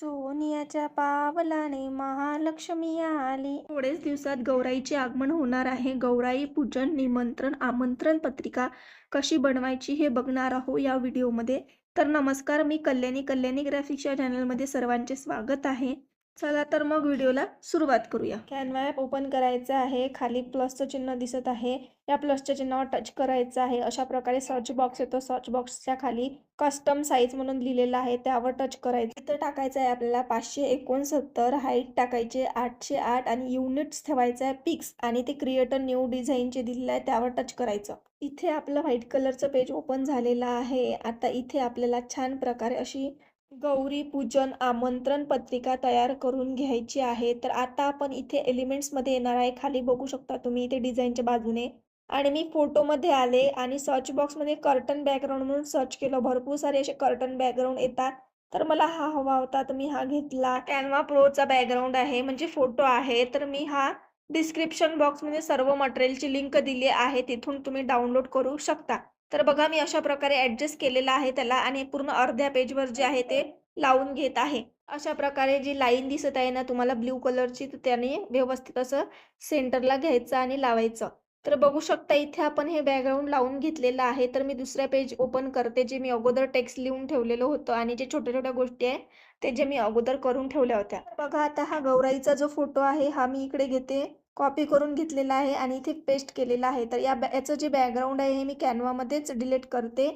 सोनियाच्या पावलाने महालक्ष्मी आली. थोडेच दिवसात गौराईचे आगमन होणार आहे. गौराई पूजन निमंत्रण आमंत्रण पत्रिका कशी बनवायची हे बघणार आहो या व्हिडिओमध्ये. तर नमस्कार मी कल्याणी कल्याणी ग्राफिक्स या चॅनलमध्ये सर्वांचे स्वागत आहे. चला तर मग व्हिडिओला सुरुवात करूया. कॅनवा ॲप ओपन करायचं आहे. खाली प्लसचं चिन्ह दिसत आहे. या प्लसच्या चिन्हावर टच करायचं आहे. अशा प्रकारे सर्च बॉक्स येतो. सर्च बॉक्सच्या खाली कस्टम साईज म्हणून लिहिलेलं आहे. त्यावर टच करायचं. इथं टाकायचं आहे आपल्याला पाचशे एकोणसत्तर हाईट टाकायचे आठशे आठ आणि युनिट्स ठेवायचं आहे. पिक्स आणि ते क्रिएटर न्यू डिझाईनचे दिलेलं आहे त्यावर टच करायचं. इथे आपलं व्हाईट कलरचं पेज ओपन झालेलं आहे. आता इथे आपल्याला छान प्रकारे अशी गौरी पूजन आमंत्रण पत्रिका तयार करून घ्यायची आहे. तर आता आपण इथे एलिमेंट्समध्ये येणार आहे. खाली बघू शकता तुम्ही इथे डिझाईनच्या बाजूने. आणि मी फोटोमध्ये आले आणि सर्च बॉक्समध्ये कर्टन बॅकग्राऊंड म्हणून सर्च केलं. भरपूर सारे असे कर्टन बॅकग्राऊंड येतात. तर मला हा हवा होता तर मी हा घेतला. कॅनवा प्रोचा बॅकग्राऊंड आहे म्हणजे फोटो आहे. तर मी हा डिस्क्रिप्शन बॉक्समध्ये सर्व मटेरियलची लिंक दिली आहे. तिथून तुम्ही डाउनलोड करू शकता. तर बघा मी अशा प्रकारे ॲडजस्ट केलेला आहे त्याला आणि पूर्ण अर्ध्या पेजवर जे आहे ते लावून घेत आहे. अशा प्रकारे जी लाईन दिसत आहे ना तुम्हाला ब्ल्यू कलरची तर त्याने व्यवस्थित असं सेंटरला घ्यायचं आणि लावायचं. तर बघू शकता इथे आपण हे बॅकग्राऊंड लावून घेतलेलं आहे. तर मी दुसऱ्या पेज ओपन करते जे मी अगोदर टेक्स्ट लिहून ठेवलेलं होतं आणि जे छोट्या छोट्या गोष्टी आहे ते जे मी अगोदर करून ठेवल्या होत्या. बघा आता हा गौराईचा जो फोटो आहे हा मी इकडे घेते. कॉपी करून घेतलेला आहे आणि इथे पेस्ट केलेला आहे. तर या याचं जे बॅकग्राऊंड आहे हे मी कॅनवामध्येच डिलीट करते.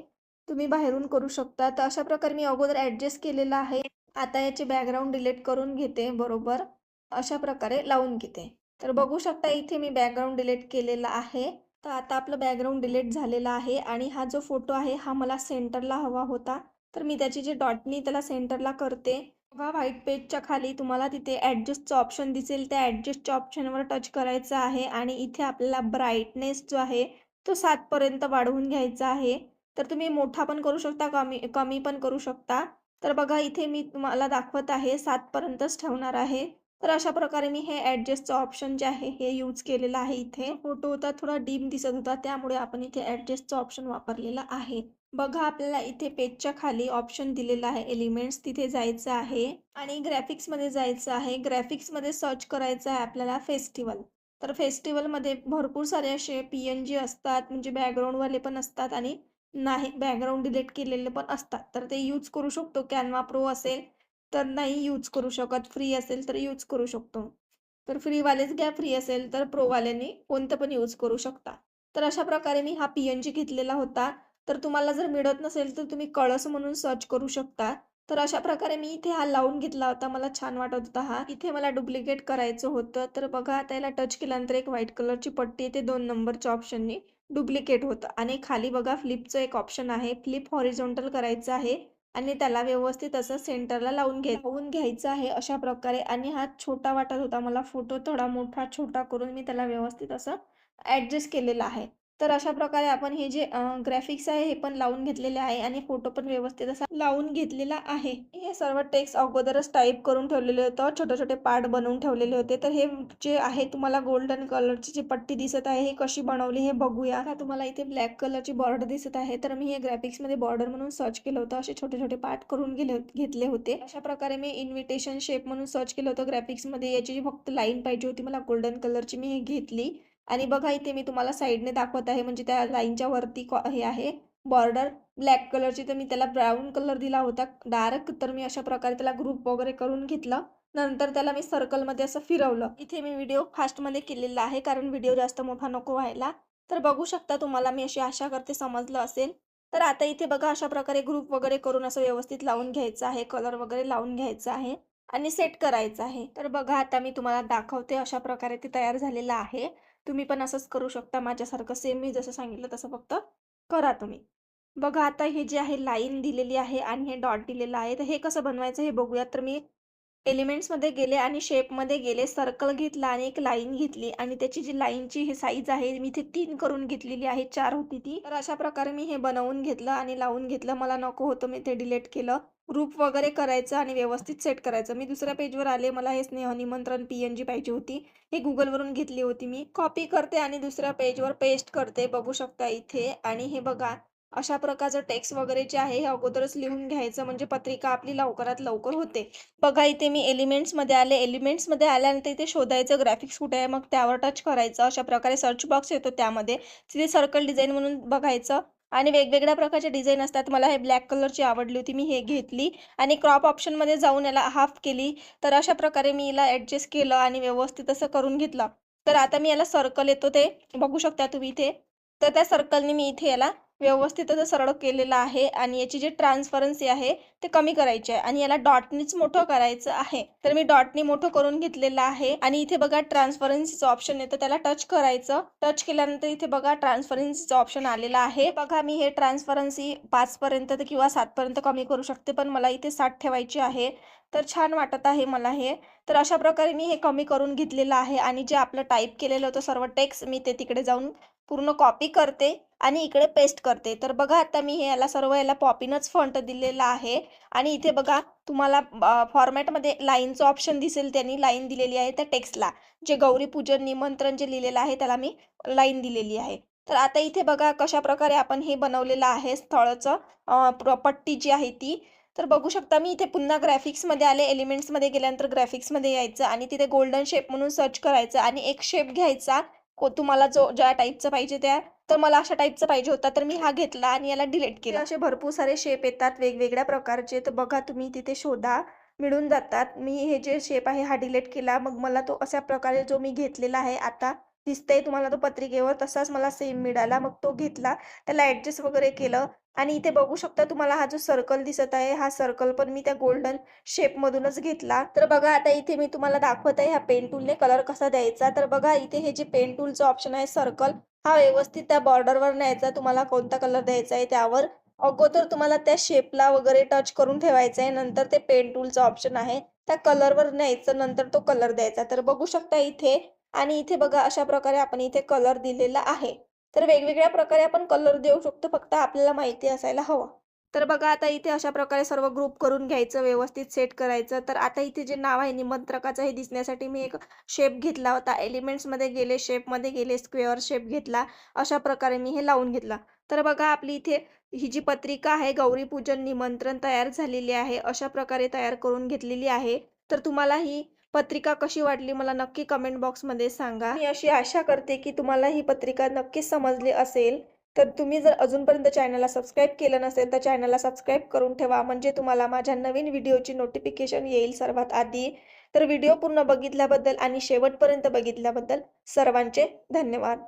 तुम्ही बाहेरून करू शकता. तर अशा प्रकारे मी अगोदर ॲडजस्ट केलेला आहे. आता याचे बॅकग्राऊंड डिलीट करून घेते बरोबर. अशा प्रकारे लावून घेते. तर बघू शकता इथे मी बॅकग्राऊंड डिलीट केलेला आहे. तर आता आपलं बॅकग्राऊंड डिलीट झालेलं आहे आणि हा जो फोटो आहे हा मला सेंटरला हवा होता. तर मी त्याची जी डॉटनी त्याला सेंटरला करते. बघा व्हाईट पेजच्या खाली तुम्हाला तिथे ॲडजस्टचं ऑप्शन दिसेल. त्या ॲडजस्टच्या ऑप्शनवर टच करायचं आहे आणि इथे आपल्याला ब्राईटनेस जो आहे तो सातपर्यंत वाढवून घ्यायचा आहे. तर तुम्ही मोठा पण करू शकता कमी कमी पण करू शकता. तर बघा इथे मी तुम्हाला दाखवत आहे सातपर्यंतच ठेवणार आहे. तर अशा प्रकारे मी हे ॲडजस्टचं ऑप्शन जे आहे हे यूज केलेलं आहे इथे. फोटो होता थोडा डीम दिसत होता त्यामुळे आपण इथे ॲडजस्टचं ऑप्शन वापरलेलं आहे. बघा आपल्याला इथे पेजच्या खाली ऑप्शन दिलेला आहे. एलिमेंट्स तिथे जायचं आहे आणि ग्राफिक्समध्ये जायचं आहे. ग्राफिक्समध्ये सर्च करायचं आहे आपल्याला फेस्टिवल तर फेस्टिवलमध्ये भरपूर सारे असे पी एन जी असतात म्हणजे बॅकग्राऊंडवाले पण असतात आणि नाही बॅकग्राऊंड डिलीट केलेले पण असतात. तर ते यूज करू शकतो. कॅनवा प्रो असेल तर नाही यूज करू शकत. फ्री असेल तर यूज करू शकतो. तर फ्रीवालेच घ्या. फ्री असेल तर प्रोवाल्यांनी कोणतं पण यूज करू शकता. तर अशा प्रकारे मी हा पी एन जी घेतलेला होता. तर तुम्हाला जर मिळत नसेल तर तुम्ही कळस म्हणून सर्च करू शकता. तर अशा प्रकारे मी इथे हा लावून घेतला होता. मला छान वाटत होता हा. इथे मला डुप्लिकेट करायचं होतं. तर बघा आता याला टच केल्यानंतर एक व्हाईट कलरची पट्टी येते दोन नंबरच्या ऑप्शनने डुप्लिकेट होतं. आणि खाली बघा फ्लिपचं एक ऑप्शन आहे. फ्लिप हॉरिझॉन्टल करायचं आहे. आणि त्याला व्यवस्थित असं सेंटरला लावून घ्याय लावून घ्यायचं आहे अशा प्रकारे. आणि हा छोटा वाटत होता मला फोटो थोडा मोठा छोटा करून मी त्याला व्यवस्थित असं ॲडजस्ट केलेलं आहे. तर अशा प्रकारे आपण हे जे ग्राफिक्स आहे हे पण लावून घेतलेले आहे आणि फोटो पण व्यवस्थित असा लावून घेतलेला आहे. हे सर्व टेक्स्ट अगोदरच टाईप करून ठेवलेले होतं. छोटे छोटे पार्ट बनवून ठेवलेले होते. तर हे जे आहे तुम्हाला गोल्डन कलरची जी पट्टी दिसत आहे हे कशी बनवली हे बघूया. का तुम्हाला इथे ब्लॅक कलरची बॉर्डर दिसत आहे. तर मी हे ग्राफिक्समध्ये बॉर्डर म्हणून सर्च केलं होतं. असे छोटे छोटे पार्ट करून गेले घेतले होते. अशा प्रकारे मी इन्व्हिटेशन शेप म्हणून सर्च केलं होतं ग्राफिक्समध्ये याची जी फक्त लाईन पाहिजे होती मला गोल्डन कलरची मी हे घेतली. आणि बघा इथे मी तुम्हाला साईडने दाखवत आहे म्हणजे त्या लाईनच्या वरती हे आहे बॉर्डर ब्लॅक कलरची तर मी त्याला ब्राऊन कलर दिला होता. डार्क तर मी अशा प्रकारे त्याला ग्रुप वगैरे करून घेतलं. नंतर त्याला मी सर्कलमध्ये असं फिरवलं. इथे मी व्हिडिओ फास्टमध्ये केलेला आहे कारण व्हिडिओ जास्त मोठा नको व्हायला. तर बघू शकता तुम्हाला मी अशी आशा करते समजलं असेल. तर आता इथे बघा अशा प्रकारे ग्रुप वगैरे करून असं व्यवस्थित लावून घ्यायचं आहे कलर वगैरे लावून घ्यायचं आहे आणि सेट करायचं आहे. तर बघा आता मी तुम्हाला दाखवते अशा प्रकारे ते तयार झालेलं आहे. तुम्ही पण असंच करू शकता. माझ्यासारखं सेम मी जसं सांगितलं तसं फक्त करा तुम्ही. बघा आता हे जे आहे लाईन दिलेली आहे आणि हे डॉट दिलेलं आहे तर हे कसं बनवायचं हे बघूयात तर मी एलिमेंट्समध्ये गेले आणि शेपमध्ये गेले सर्कल घेतला आणि एक लाईन घेतली आणि त्याची जी लाईनची हे साईज आहे मी इथे तीन करून घेतलेली आहे चार होती ती. तर अशा प्रकारे मी हे बनवून घेतलं आणि लावून घेतलं. मला नको होतं मी ते डिलीट केलं. ग्रुप वगैरे करायचं आणि व्यवस्थित सेट करायचं. मी दुसऱ्या पेजवर आले मला हे स्नेह निमंत्रण पी एन जी पाहिजे होती. हे गुगलवरून घेतली होती मी. कॉपी करते आणि दुसऱ्या पेजवर पेस्ट करते. बघू शकता इथे. आणि हे बघा अशा प्रकारचं टेक्स्ट वगैरे जे आहे हे अगोदरच लिहून घ्यायचं. म्हणजे पत्रिका आपली लवकरात लवकर होते. बघा इथे मी एलिमेंट्समध्ये आले. एलिमेंट्समध्ये आल्यानंतर इथे शोधायचं. ग्राफिक्स कुठे आहे? मग त्यावर टच करायचं. अशा प्रकारे सर्च बॉक्स येतो त्यामध्ये. तिथे सर्कल डिझाईन म्हणून बघायचं. आणि वेगवेगळ्या प्रकारचे डिझाईन असतात. मला हे ब्लॅक कलरची आवडली होती मी हे घेतली. आणि क्रॉप ऑप्शनमध्ये जाऊन याला हाफ केली. तर अशा प्रकारे मी याला ॲडजस्ट केलं आणि व्यवस्थित असं करून घेतलं. तर आता मी याला सर्कल येतो ते. बघू शकता तुम्ही इथे. तर त्या सर्कलने मी इथे याला व्यवस्थित असं सरळ केलेलं आहे आणि याची जी ट्रान्सपरन्सी आहे ते कमी करायची आहे. आणि याला डॉटनीच मोठं करायचं आहे. तर मी डॉटनी मोठं करून घेतलेलं आहे. आणि इथे बघा ट्रान्सपरन्सीचं ऑप्शन येतं. त्याला टच करायचं. टच केल्यानंतर इथे बघा ट्रान्सपरन्सीचं ऑप्शन आलेलं आहे. बघा मी हे ट्रान्सफरन्सी पाचपर्यंत किंवा सातपर्यंत कमी करू शकते पण मला इथे साठ ठेवायची आहे. तर छान वाटत आहे मला हे. तर अशा प्रकारे मी हे कमी करून घेतलेलं आहे. आणि जे आपलं टाईप केलेलं होतं सर्व टेक्स्ट मी ते तिकडे जाऊन पूर्ण कॉपी करते आणि इकडे पेस्ट करते. तर बघा आता मी हे याला सर्व याला पॉपीनच फंट दिलेला आहे. आणि इथे बघा तुम्हाला फॉर्मॅटमध्ये लाईनचं ऑप्शन दिसेल त्यांनी लाईन दिलेली आहे त्या टेक्स्टला जे गौरी पूजन निमंत्रण जे लिहिलेलं आहे त्याला मी लाईन दिलेली आहे. तर आता इथे बघा कशा प्रकारे आपण हे बनवलेलं आहे स्थळचं पट्टी जी आहे ती. तर बघू शकता मी इथे पुन्हा ग्राफिक्समध्ये आले. एलिमेंट्समध्ये गेल्यानंतर ग्राफिक्समध्ये यायचं आणि तिथे गोल्डन शेप म्हणून सर्च करायचं आणि एक शेप घ्यायचा. तुम्हाला जो ज्या टाईपचा पाहिजे त्या तर मला अशा टाईपचा पाहिजे होता तर मी हा घेतला आणि याला डिलीट केला. असे भरपूर सारे शेप येतात वेगवेगळ्या प्रकारचे. तर बघा तुम्ही तिथे शोधा मिळून जातात. मी हे जे शेप आहे हा डिलीट केला. मग मला तो अशा प्रकारे जो मी घेतलेला आहे आता दिसतंय तुम्हाला तो पत्रिकेवर तसाच मला सेम मिळाला. मग तो घेतला त्याला ऍडजस्ट वगैरे केलं आणि इथे बघू शकता तुम्हाला हा जो सर्कल दिसत आहे हा सर्कल पण मी त्या गोल्डन शेप मधूनच घेतला. तर बघा आता इथे मी तुम्हाला दाखवत आहे ह्या पेन टूलने कलर कसा द्यायचा. तर बघा इथे हे जे पेन टूलचं ऑप्शन आहे सर्कल हा व्यवस्थित त्या बॉर्डरवर न्यायचा. तुम्हाला कोणता कलर द्यायचा आहे त्यावर. अगोदर तुम्हाला त्या शेपला वगैरे टच करून ठेवायचं आहे. नंतर ते पेन टूलचं ऑप्शन आहे त्या कलरवर न्यायचं. नंतर तो कलर द्यायचा. तर बघू शकता इथे आणि इथे बघा अशा प्रकारे आपण इथे कलर दिलेला आहे. तर वेगवेगळ्या प्रकारे आपण कलर देऊ शकतो फक्त आपल्याला माहिती असायला हवं. तर बघा आता इथे अशा प्रकारे सर्व ग्रुप करून घ्यायचं व्यवस्थित सेट करायचं. तर आता इथे जे नाव आहे निमंत्रकाचं हे दिसण्यासाठी मी एक शेप घेतला होता. एलिमेंट्समध्ये गेले शेपमध्ये गेले स्क्वेअर शेप घेतला. अशा प्रकारे मी हे लावून घेतला. तर बघा आपली इथे ही जी पत्रिका आहे गौरीपूजन निमंत्रण तयार झालेली आहे. अशा प्रकारे तयार करून घेतलेली आहे. तर तुम्हाला ही पत्रिका कशी वाटली मला नक्की कमेंट बॉक्समध्ये सांगा. मी अशी आशा करते की तुम्हाला ही पत्रिका नक्कीच समजली असेल. तर तुम्ही जर अजूनपर्यंत चॅनलला सबस्क्राईब केलं नसेल तर चॅनलला सबस्क्राईब करून ठेवा. म्हणजे तुम्हाला माझ्या नवीन व्हिडिओची नोटिफिकेशन येईल सर्वात आधी. तर व्हिडिओ पूर्ण बघितल्याबद्दल आणि शेवटपर्यंत बघितल्याबद्दल सर्वांचे धन्यवाद.